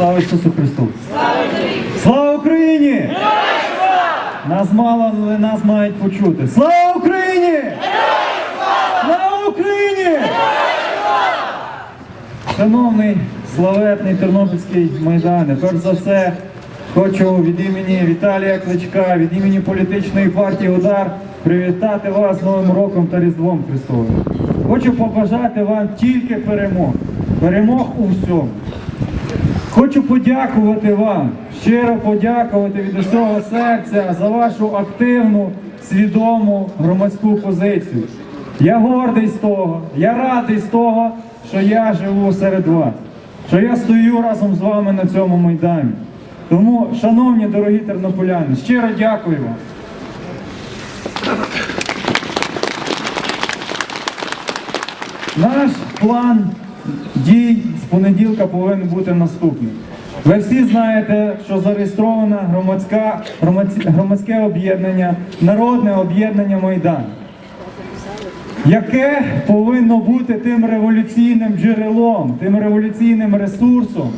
Слава Ісусу Христу! Слава Україні! Нас мало, але нас мають почути. Слава Україні! Слава Україні! Шановний славетний Тернопільський Майдане, перш за все хочу від імені Віталія Кличка, від імені політичної партії Удар привітати вас Новим роком та Різдвом Христовим. Хочу побажати вам тільки перемог, перемог у всьому. Хочу подякувати вам, щиро подякувати від усього серця за вашу активну, свідому громадську позицію. Я гордий з того, я радий з того, що я живу серед вас, що я стою разом з вами на цьому майдані. Тому, шановні дорогі тернополяни, щиро дякую вам. Наш план дій з понеділка повинен бути наступним. Ви всі знаєте, що зареєстровано громадська, громадське об'єднання, народне об'єднання Майдан, яке повинно бути тим революційним джерелом, тим революційним ресурсом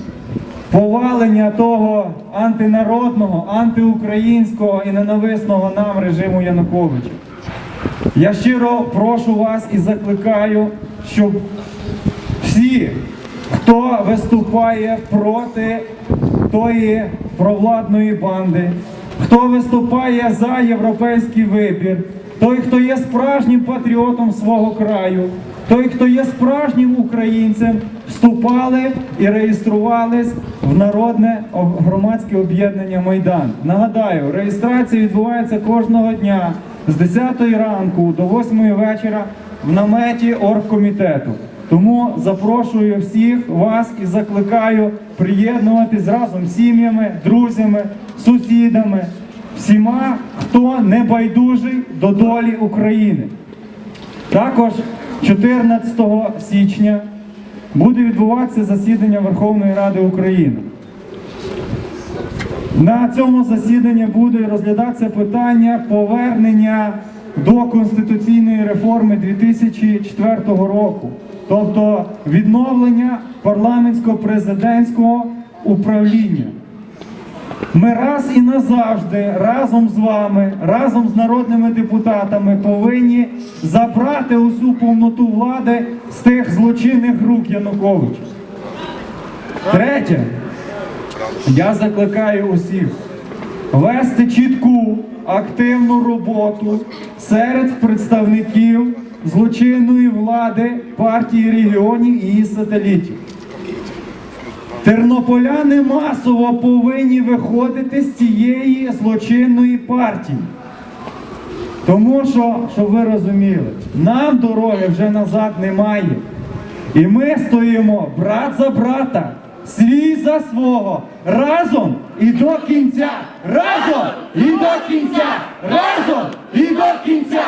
повалення того антинародного, антиукраїнського і ненависного нам режиму Януковича. Я щиро прошу вас і закликаю, щоб всі, хто виступає проти тої провладної банди, хто виступає за європейський вибір, той, хто є справжнім патріотом свого краю, той, хто є справжнім українцем, вступали і реєструвались в народне громадське об'єднання Майдан. Нагадаю, реєстрація відбувається кожного дня з 10 ранку до 8 вечора в наметі оргкомітету. Тому запрошую всіх вас і закликаю приєднуватись разом з сім'ями, друзями, сусідами, всіма, хто не байдужий до долі України. Також 14 січня буде відбуватися засідання Верховної Ради України. На цьому засіданні буде розглядатися питання повернення до конституційної реформи 2004 року, тобто відновлення парламентсько-президентського управління. Ми раз і назавжди разом з вами, разом з народними депутатами повинні забрати усю повноту влади з тих злочинних рук Януковича. Третє. Я закликаю усіх вести чітку активну роботу серед представників злочинної влади партії регіонів і її сателітів. Тернополяни масово повинні виходити з цієї злочинної партії. Тому що, щоб ви розуміли, нам дороги вже назад немає. І ми стоїмо брат за брата, свій за свого, разом і до кінця, разом і до кінця, разом і до кінця.